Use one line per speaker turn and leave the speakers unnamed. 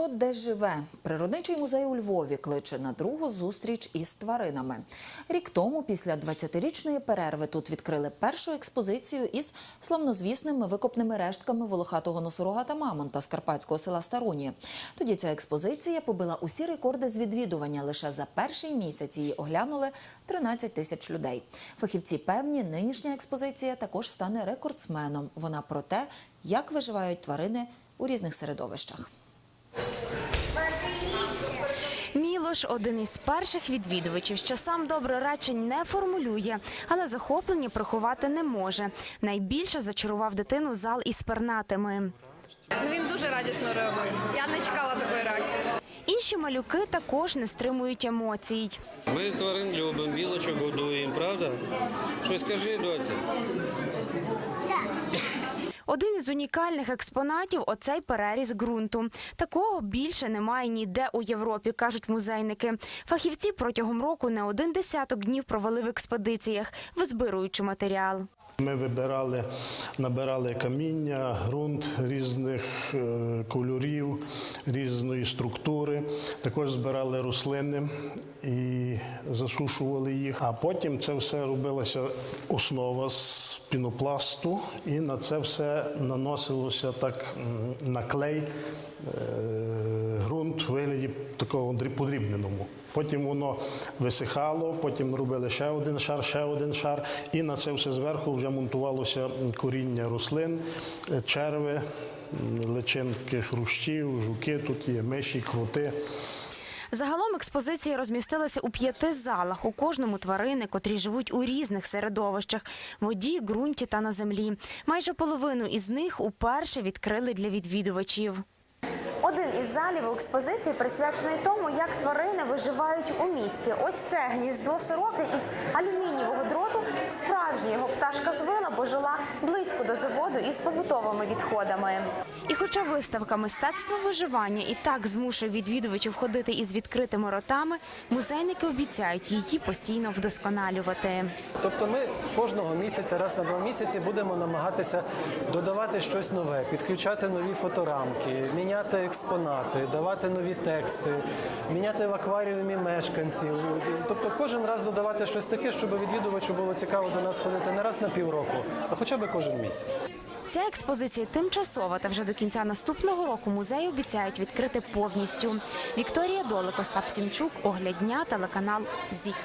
Хто де живе? Природничий музей у Львові кличе на другу зустріч із тваринами. Рік тому, після 20-річної перерви, тут відкрили першу експозицію із славнозвісними викопними рештками волохатого носорога та мамонта з карпатського села Старуні. Тоді ця експозиція побила усі рекорди з відвідування. Лише за перший місяць її оглянули 13 тисяч людей. Фахівці певні, нинішня експозиція також стане рекордсменом. Вона про те, як виживають тварини у різних середовищах.
Мілош один із перших відвідувачів, що сам добре речень не формулює, але захоплення приховати не може. Найбільше зачарував дитину зал із пернатими.
Ну він дуже радісно реагує. Я не чекала такої реакції.
Інші малюки також не стримують емоцій.
Ми тварин любимо, білочок годуємо, правда? Щось скажи, доця.
Один із унікальних експонатів оцей переріз ґрунту. Такого більше немає ніде у Європі, кажуть музейники. Фахівці протягом року не один десяток днів провели в експедиціях, визбируючи матеріал.
Ми вибирали, набирали каміння, ґрунт різних е, кольорів, різної структури. Також збирали рослини і засушували їх. А потім це все робилася основа з пінопласту, і на це все наносилося так м, на клей. е, Ґрунт вигляді такого дріб- подрібненому. Потім воно висихало, потім робили ще один шар, ще один шар, і на це все зверху вже монтувалося коріння рослин, черви, личинки хрущів, жуки, тут є миші, крути.
Загалом експозиції розмістилися у п'яти залах. У кожному тварини, котрі живуть у різних середовищах воді, ґрунті та на землі. Майже половину із них уперше відкрили для відвідувачів. Один із залів у експозиції присвячений тому, як тварини виживають у місті. Ось це гніздо сороки із алюмінієвого дроту. Справжня його пташка звила, бо жила близько до заводу із побутовими відходами. І хоча виставка мистецтво виживання і так змушує відвідувачів ходити із відкритими ротами, музейники обіцяють її постійно вдосконалювати.
Тобто ми кожного місяця, раз на два місяці, будемо намагатися додавати щось нове, підключати нові фоторамки, міняти експонати, давати нові тексти, міняти в акваріумі мешканців. Тобто кожен раз додавати щось таке, щоб відвідувачу було цікаво до нас ходити не раз на півроку, а хоча б кожен місяць.
Ця експозиція тимчасова, та вже до кінця наступного року музей обіцяють відкрити повністю. Вікторія Долик, Остап Сімчук, Огляд дня, телеканал ЗІК.